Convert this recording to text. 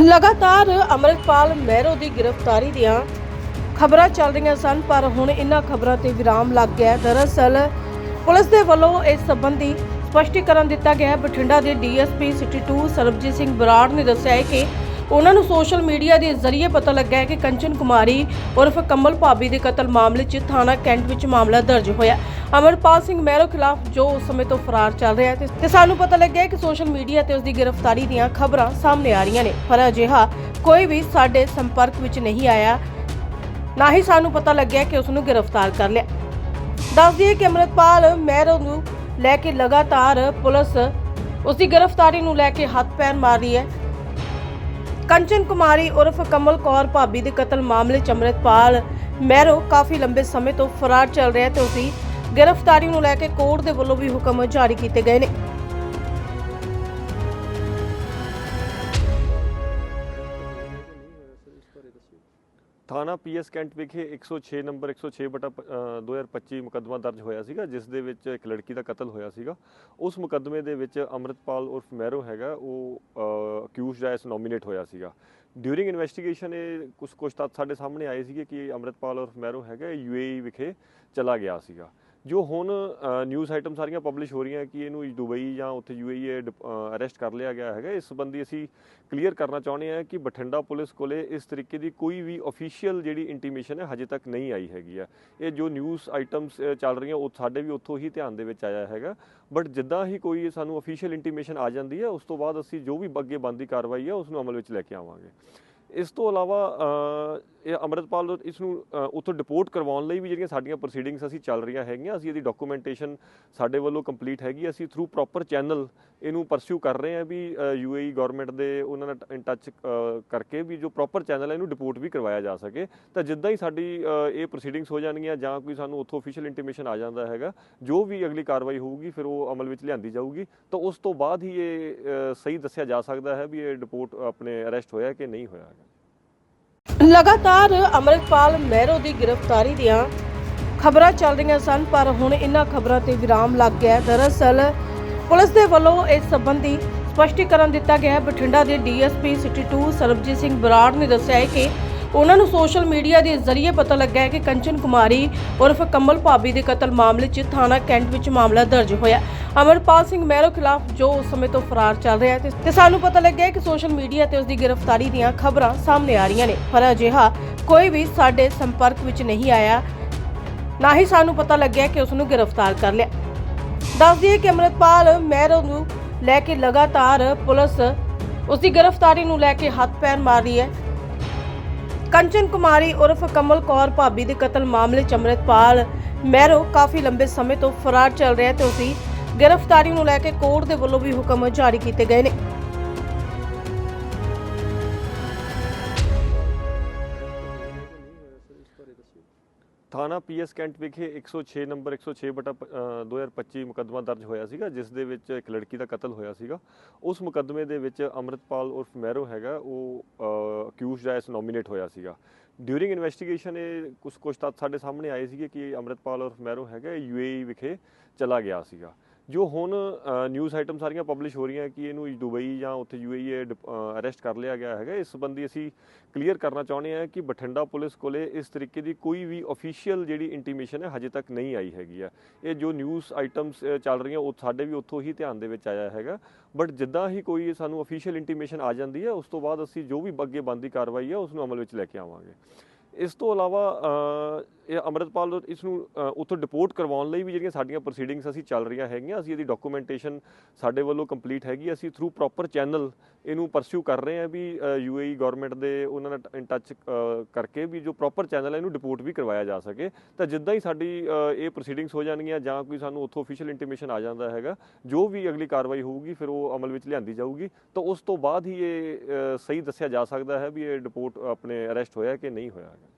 ਲਗਾਤਾਰ ਅਮਰਿਤਪਾਲ ਮਹਿਰੋ ਦੀ ਗ੍ਰਿਫਤਾਰੀ ਦੀਆਂ ਖਬਰਾਂ ਚੱਲ ਰਹੀਆਂ ਸਨ, ਪਰ ਹੁਣ ਇਹਨਾਂ ਖਬਰਾਂ ਤੇ ਵਿਰਾਮ ਲੱਗ ਗਿਆ ਦਰਅਸਲ, ਪੁਲਿਸ ਦੇ ਵੱਲੋਂ ਇਸ ਸੰਬੰਧੀ ਸਪਸ਼ਟੀਕਰਨ ਦਿੱਤਾ ਗਿਆ ਹੈ। ਬਠਿੰਡਾ ਦੇ ਡੀਐਸਪੀ ਸਿਟੀ 2 ਸਰਬਜੀਤ ਸਿੰਘ ਬਰਾੜ ਨੇ ਦੱਸਿਆ ਹੈ ਕਿ ਉਹਨਾਂ ਨੂੰ ਸੋਸ਼ਲ ਮੀਡੀਆ ਦੇ ਜ਼ਰੀਏ ਪਤਾ ਲੱਗਾ ਹੈ ਕਿ ਕੰਚਨ ਕੁਮਾਰੀ ਉਰਫ ਕਮਲ ਭਾਬੀ ਦੇ ਕਤਲ ਮਾਮਲੇ 'ਚ ਥਾਣਾ ਕੈਂਟ ਵਿੱਚ ਮਾਮਲਾ ਦਰਜ ਹੋਇਆ। ਅਮਰਪਾਲ ਸਿੰਘ ਮਹਿਰੋ ਖਿਲਾਫ ਜੋ ਉਸ ਸਮੇਂ ਤੋਂ ਫਰਾਰ ਚੱਲ ਰਿਹਾ ਹੈ ਤੇ- ਸਾਨੂੰ ਪਤਾ ਲੱਗਿਆ ਕਿ ਸੋਸ਼ਲ ਮੀਡੀਆ ਤੇ ਉਸ ਦੀ ਗ੍ਰਿਫਤਾਰੀ ਦੀਆਂ ਖਬਰਾਂ ਸਾਹਮਣੇ ਆ ਰਹੀਆਂ ਨੇ। ਪਰ ਅਜਿਹਾ ਕੋਈ ਵੀ ਸਾਡੇ ਸੰਪਰਕ ਵਿੱਚ ਨਹੀਂ ਆਇਆ। ਨਾ ਹੀ ਸਾਨੂੰ ਪਤਾ ਲੱਗਿਆ ਕਿ ਉਸ ਨੂੰ ਗ੍ਰਿਫਤਾਰ ਕਰ ਲਿਆ। ਦੱਸ ਦਈਏ ਕਿ ਅਮਰਤਪਾਲ ਮਹਿਰੋ ਨੂੰ ਲੈ ਕੇ ਲਗਾਤਾਰ ਪੁਲਿਸ ਉਸ ਦੀ ਗ੍ਰਿਫਤਾਰੀ ਨੂੰ ਲੈ ਕੇ ਹੱਥ ਪੈਰ ਮਾਰ ਰਹੀ ਹੈ। ਕੰਚਨ ਕੁਮਾਰੀ ਉਰਫ ਕਮਲ ਕੌਰ ਭਾਬੀ ਦੇ ਕਤਲ ਮਾਮਲੇ 'ਚ ਅਮਰਿਤਪਾਲ ਮਹਿਰੋ ਕਾਫੀ ਲੰਬੇ ਸਮੇਂ ਤੋਂ ਫਰਾਰ ਚੱਲ ਰਿਹਾ ਤੇ ਉਸ ਦੀ ਗ੍ਰਿਫਤਾਰੀ ਨੂੰ ਲੈ ਕੇ ਕੋਰਟ ਦੇ ਵੱਲੋਂ ਵੀ ਹੁਕਮ ਜਾਰੀ ਕੀਤੇ ਗਏ ਨੇ। ਥਾਣਾ ਪੀਐਸ ਕੈਂਟ ਵਿਖੇ 106 ਨੰਬਰ 106 ਬਟਾ ਪ- ਅ, 2025 ਮੁਕੱਦਮਾ ਦਰਜ ਹੋਇਆ ਸੀਗਾ ਜਿਸ ਦੇ ਵਿੱਚ ਇੱਕ ਲੜਕੀ ਦਾ ਕਤਲ ਹੋਇਆ ਸੀਗਾ। ਉਸ ਮੁਕੱਦਮੇ ਦੇ ਵਿੱਚ ਅੰਮ੍ਰਿਤਪਾਲ ਉਰਫ ਮਹਿਰੋ ਹੈਗਾ ਉਹ ਅਕਿਊਜ਼ਡ ਐਸ ਨੋਮੀਨੇਟ ਹੋਇਆ ਸੀਗਾ। ਡਿਊਰਿੰਗ ਇਨਵੈਸਟੀਗੇਸ਼ਨ ਇਹ ਕੁਝ ਕੁਝ ਤੱਥ ਸਾਡੇ ਸਾਹਮਣੇ ਆਏ ਸੀਗੇ ਕਿ ਅੰਮ੍ਰਿਤਪਾਲ ਉਰਫ ਮਹਿਰੋ ਹੈਗਾ ਯੂਏਈ ਵਿਖੇ ਚਲਾ ਗਿਆ ਸੀਗਾ। ਜੋ ਹੁਣ ਨਿਊਜ਼ ਆਈਟਮ ਸਾਰੀਆਂ ਪਬਲਿਸ਼ ਹੋ ਰਹੀਆਂ ਕਿ ਇਹਨੂੰ ਦੁਬਈ ਜਾਂ ਉੱਥੇ ਯੂਏਈ ਅਰੈਸਟ ਕਰ ਲਿਆ ਗਿਆ ਹੈਗਾ। ਇਸ ਸੰਬੰਧੀ ਅਸੀਂ ਕਲੀਅਰ ਕਰਨਾ ਚਾਹੁੰਦੇ ਹਾਂ ਕਿ ਬਠਿੰਡਾ ਪੁਲਿਸ ਕੋਲੇ ਇਸ ਤਰੀਕੇ ਦੀ ਕੋਈ ਵੀ ਅਫੀਸ਼ੀਅਲ ਜਿਹੜੀ ਇੰਟੀਮੇਸ਼ਨ ਹੈ ਹਜੇ ਤੱਕ ਨਹੀਂ ਆਈ ਹੈਗੀ ਆ। ਇਹ ਜੋ ਨਿਊਜ਼ ਆਈਟਮਸ ਚੱਲ ਰਹੀਆਂ, ਉਹ ਸਾਡੇ ਵੀ ਉੱਥੋਂ ਹੀ ਧਿਆਨ ਦੇ ਵਿੱਚ ਆਇਆ ਹੈਗਾ। ਬਟ ਜਿੱਦਾਂ ਹੀ ਕੋਈ ਸਾਨੂੰ ਅਫੀਸ਼ੀਅਲ ਇੰਟੀਮੇਸ਼ਨ ਆ ਜਾਂਦੀ ਹੈ, ਉਸ ਤੋਂ ਬਾਅਦ ਅਸੀਂ ਜੋ ਵੀ ਅੱਗੇ ਬੰਦੀ ਕਾਰਵਾਈ ਹੈ, ਉਸ ਨੂੰ ਅਮਲ ਵਿੱਚ ਲੈ ਕੇ ਆਵਾਂਗੇ। ਇਸ ਤੋਂ ਇਲਾਵਾ ਇਹ ਅੰਮ੍ਰਿਤਪਾਲ ਇਸ ਨੂੰ ਉੱਥੋਂ ਡਿਪੋਰਟ ਕਰਵਾਉਣ ਲਈ ਵੀ ਜਿਹੜੀਆਂ ਸਾਡੀਆਂ ਪ੍ਰੋਸੀਡਿੰਗਸ ਅਸੀਂ ਚੱਲ ਰਹੀਆਂ ਹੈਗੀਆਂ, ਅਸੀਂ ਇਹਦੀ ਡਾਕੂਮੈਂਟੇਸ਼ਨ ਸਾਡੇ ਵੱਲੋਂ ਕੰਪਲੀਟ ਹੈਗੀ, ਅਸੀਂ ਥਰੂ ਪ੍ਰੋਪਰ ਚੈਨਲ ਇਹਨੂੰ ਪਰਸਿਊ ਕਰ ਰਹੇ ਹਾਂ ਵੀ ਯੂਏਈ ਗਵਰਨਮੈਂਟ ਦੇ ਉਹਨਾਂ ਨਾਲ ਇਨ ਟੱਚ ਕਰਕੇ ਵੀ ਜੋ ਪ੍ਰੋਪਰ ਚੈਨਲ ਹੈ ਇਹਨੂੰ ਡਿਪੋਰਟ ਵੀ ਕਰਵਾਇਆ ਜਾ ਸਕੇ। ਤਾਂ ਜਿੱਦਾਂ ਹੀ ਸਾਡੀ ਇਹ ਪ੍ਰੋਸੀਡਿੰਗਸ ਹੋ ਜਾਣਗੀਆਂ ਜਾਂ ਕੋਈ ਸਾਨੂੰ ਉੱਥੋਂ ਅਫੀਸ਼ੀਅਲ ਇੰਟੀਮੇਸ਼ਨ ਆ ਜਾਂਦਾ ਹੈਗਾ, ਜੋ ਵੀ ਅਗਲੀ ਕਾਰਵਾਈ ਹੋਊਗੀ, ਫਿਰ ਉਹ ਅਮਲ ਵਿੱਚ ਲਿਆਂਦੀ ਜਾਊਗੀ। ਤਾਂ ਉਸ ਤੋਂ ਬਾਅਦ ਹੀ ਇਹ ਸਹੀ ਦੱਸਿਆ ਜਾ ਸਕਦਾ ਹੈ ਵੀ ਇਹ ਡਿਪੋਰਟ ਆਪਣੇ ਅਰੈਸਟ ਹੋਇਆ ਕਿ ਨਹੀਂ ਹੋਇਆ ਲਗਾਤਾਰ ਅਮਰਿਤਪਾਲ ਮਹਿਰੋ ਦੀ ਗ੍ਰਿਫਤਾਰੀ ਦੀਆਂ ਖਬਰਾਂ ਚੱਲ ਰਹੀਆਂ ਸਨ, ਪਰ ਹੁਣ ਇਹਨਾਂ ਖਬਰਾਂ ਤੇ ਵਿਰਾਮ ਲੱਗ ਗਿਆ ਹੈ। ਦਰਅਸਲ, ਪੁਲਿਸ ਦੇ ਵੱਲੋਂ ਇਸ ਸੰਬੰਧੀ ਸਪਸ਼ਟੀਕਰਨ ਦਿੱਤਾ ਗਿਆ ਹੈ। ਬਠਿੰਡਾ ਦੇ ਡੀਐਸਪੀ ਸਿਟੀ 2 ਸਰਬਜੀਤ ਸਿੰਘ ਬਰਾੜ ਨੇ ਦੱਸਿਆ ਹੈ ਕਿ ਉਹਨਾਂ ਨੂੰ ਸੋਸ਼ਲ ਮੀਡੀਆ ਦੇ ਜ਼ਰੀਏ ਪਤਾ ਲੱਗਾ ਹੈ ਕਿ ਕੰਚਨ ਕੁਮਾਰੀ ਉਰਫ ਕਮਲ ਭਾਬੀ ਦੇ ਕਤਲ ਮਾਮਲੇ 'ਚ ਥਾਣਾ ਕੈਂਟ ਵਿੱਚ ਮਾਮਲਾ ਦਰਜ ਹੋਇਆ। ਅਮਰਪਾਲ ਸਿੰਘ ਮਹਿਰੋ ਖਿਲਾਫ ਜੋ ਉਸ ਸਮੇਂ ਤੋਂ ਫਰਾਰ ਚੱਲ ਰਿਹਾ ਹੈ ਤੇ- ਸਾਨੂੰ ਪਤਾ ਲੱਗਿਆ ਹੈ ਕਿ ਸੋਸ਼ਲ ਮੀਡੀਆ ਤੇ ਉਸ ਦੀ ਗ੍ਰਿਫਤਾਰੀ ਦੀਆਂ ਖਬਰਾਂ ਸਾਹਮਣੇ ਆ ਰਹੀਆਂ ਨੇ। ਪਰ ਅਜਿਹਾ ਕੋਈ ਵੀ ਸਾਡੇ ਸੰਪਰਕ ਵਿੱਚ ਨਹੀਂ ਆਇਆ। ਨਾ ਹੀ ਸਾਨੂੰ ਪਤਾ ਲੱਗਿਆ ਕਿ ਉਸ ਨੂੰ ਗ੍ਰਿਫਤਾਰ ਕਰ ਲਿਆ। ਦੱਸ ਦਈਏ ਕਿ ਅਮਰਤਪਾਲ ਮਹਿਰੋ ਨੂੰ ਲੈ ਕੇ ਲਗਾਤਾਰ ਪੁਲਿਸ ਉਸ ਦੀ ਗ੍ਰਿਫਤਾਰੀ ਨੂੰ ਲੈ ਕੇ ਹੱਥ ਪੈਰ ਮਾਰ ਰਹੀ ਹੈ। ਕੰਚਨ ਕੁਮਾਰੀ ਉਰਫ ਕਮਲ ਕੌਰ ਭਾਬੀ ਦੇ ਕਤਲ ਮਾਮਲੇ 'ਚ ਅਮਰਿਤਪਾਲ ਮਹਿਰੋ ਕਾਫੀ ਲੰਬੇ ਸਮੇਂ ਤੋਂ ਫਰਾਰ ਚੱਲ ਰਿਹਾ ਤੇ ਉਸ ਦੀ ਗ੍ਰਿਫਤਾਰੀ ਨੂੰ ਲੈ ਕੇ ਕੋਰਟ ਦੇ ਵੱਲੋਂ ਵੀ ਹੁਕਮ ਜਾਰੀ ਕੀਤੇ ਗਏ ਨੇ। ਥਾਣਾ ਪੀਐਸ ਕੈਂਟ ਵਿਖੇ 106 ਨੰਬਰ 106 ਬਟਾ 2025 ਮੁਕੱਦਮਾ ਦਰਜ ਹੋਇਆ ਸੀਗਾ, ਜਿਸ ਦੇ ਵਿੱਚ ਇੱਕ ਲੜਕੀ ਦਾ ਕਤਲ ਹੋਇਆ ਸੀਗਾ। ਉਸ ਮੁਕੱਦਮੇ ਦੇ ਵਿੱਚ ਅੰਮ੍ਰਿਤਪਾਲ ਉਰਫ ਮਹਿਰੋ ਹੈਗਾ, ਉਹ ਅਕਿਊਜ਼ ਜਿਹੜਾ ਇਸ ਨੋਮੀਨੇਟ ਹੋਇਆ ਸੀਗਾ। ਡਿਊਰਿੰਗ ਇਨਵੈਸਟੀਗੇਸ਼ਨ ਇਹ ਕੁਝ ਕੁਝ ਤੱਥ ਸਾਡੇ ਸਾਹਮਣੇ ਆਏ ਸੀਗੇ ਕਿ ਅੰਮ੍ਰਿਤਪਾਲ ਔਰ ਮਹਿਰੋ ਹੈਗਾ ਯੂਏਈ ਵਿਖੇ ਚਲਾ ਗਿਆ ਸੀਗਾ। ਜੋ ਹੁਣ ਨਿਊਜ਼ ਆਈਟਮ ਸਾਰੀਆਂ ਪਬਲਿਸ਼ ਹੋ ਰਹੀਆਂ ਕਿ ਇਹਨੂੰ ਦੁਬਈ ਜਾਂ ਉੱਥੇ ਯੂਏਈ ਅਰੈਸਟ ਕਰ ਲਿਆ ਗਿਆ ਹੈਗਾ। ਇਸ ਸੰਬੰਧੀ ਅਸੀਂ ਕਲੀਅਰ ਕਰਨਾ ਚਾਹੁੰਦੇ ਹਾਂ ਕਿ ਬਠਿੰਡਾ ਪੁਲਿਸ ਕੋਲੇ ਇਸ ਤਰੀਕੇ ਦੀ ਕੋਈ ਵੀ ਅਫੀਸ਼ੀਅਲ ਜਿਹੜੀ ਇੰਟੀਮੇਸ਼ਨ ਹੈ, ਹਜੇ ਤੱਕ ਨਹੀਂ ਆਈ ਹੈਗੀ ਆ। ਇਹ ਜੋ ਨਿਊਜ਼ ਆਈਟਮਸ ਚੱਲ ਰਹੀਆਂ, ਉਹ ਸਾਡੇ ਵੀ ਉੱਥੋਂ ਹੀ ਧਿਆਨ ਦੇ ਵਿੱਚ ਆਇਆ ਹੈਗਾ। ਬਟ ਜਿੱਦਾਂ ਹੀ ਕੋਈ ਸਾਨੂੰ ਅਫੀਸ਼ੀਅਲ ਇੰਟੀਮੇਸ਼ਨ ਆ ਜਾਂਦੀ ਹੈ, ਉਸ ਤੋਂ ਬਾਅਦ ਅਸੀਂ ਜੋ ਵੀ ਅੱਗੇ ਬੰਦੀ ਕਾਰਵਾਈ ਹੈ, ਉਸ ਨੂੰ ਅਮਲ ਵਿੱਚ ਲੈ ਕੇ ਆਵਾਂਗੇ। ਇਸ ਤੋਂ ਇਲਾਵਾ ਇਹ ਅੰਮ੍ਰਿਤਪਾਲ ਇਸ ਨੂੰ ਉੱਥੋਂ ਡਿਪੋਰਟ ਕਰਵਾਉਣ ਲਈ ਵੀ ਜਿਹੜੀਆਂ ਸਾਡੀਆਂ ਪ੍ਰੋਸੀਡਿੰਗਸ ਅਸੀਂ ਚੱਲ ਰਹੀਆਂ ਹੈਗੀਆਂ, ਅਸੀਂ ਇਹਦੀ ਡਾਕੂਮੈਂਟੇਸ਼ਨ ਸਾਡੇ ਵੱਲੋਂ ਕੰਪਲੀਟ ਹੈਗੀ ਅਸੀਂ ਥਰੂ ਪ੍ਰੋਪਰ ਚੈਨਲ ਇਹਨੂੰ ਪਰਸਿਊ ਕਰ ਰਹੇ ਹਾਂ ਵੀ ਯੂਏਈ ਗਵਰਨਮੈਂਟ ਦੇ ਉਹਨਾਂ ਨਾਲ ਇਨ ਟੱਚ ਕਰਕੇ ਵੀ ਜੋ ਪ੍ਰੋਪਰ ਚੈਨਲ ਹੈ ਇਹਨੂੰ ਡਿਪੋਰਟ ਵੀ ਕਰਵਾਇਆ ਜਾ ਸਕੇ। ਤਾਂ ਜਿੱਦਾਂ ਹੀ ਸਾਡੀ ਇਹ ਪ੍ਰੋਸੀਡਿੰਗਸ ਹੋ ਜਾਣਗੀਆਂ ਜਾਂ ਕੋਈ ਸਾਨੂੰ ਉੱਥੋਂ ਅਫੀਸ਼ੀਅਲ ਇੰਟੀਮੇਸ਼ਨ ਆ ਜਾਂਦਾ ਹੈਗਾ, ਜੋ ਵੀ ਅਗਲੀ ਕਾਰਵਾਈ ਹੋਊਗੀ ਫਿਰ ਉਹ ਅਮਲ ਵਿੱਚ ਲਿਆਂਦੀ ਜਾਊਗੀ। ਤਾਂ ਉਸ ਤੋਂ ਬਾਅਦ ਹੀ ਇਹ ਸਹੀ ਦੱਸਿਆ ਜਾ ਸਕਦਾ ਹੈ ਵੀ ਇਹ ਡਿਪੋਰਟ ਆਪਣੇ ਅਰੈਸਟ ਹੋਇਆ ਕਿ ਨਹੀਂ ਹੋਇਆ ਹੈਗਾ।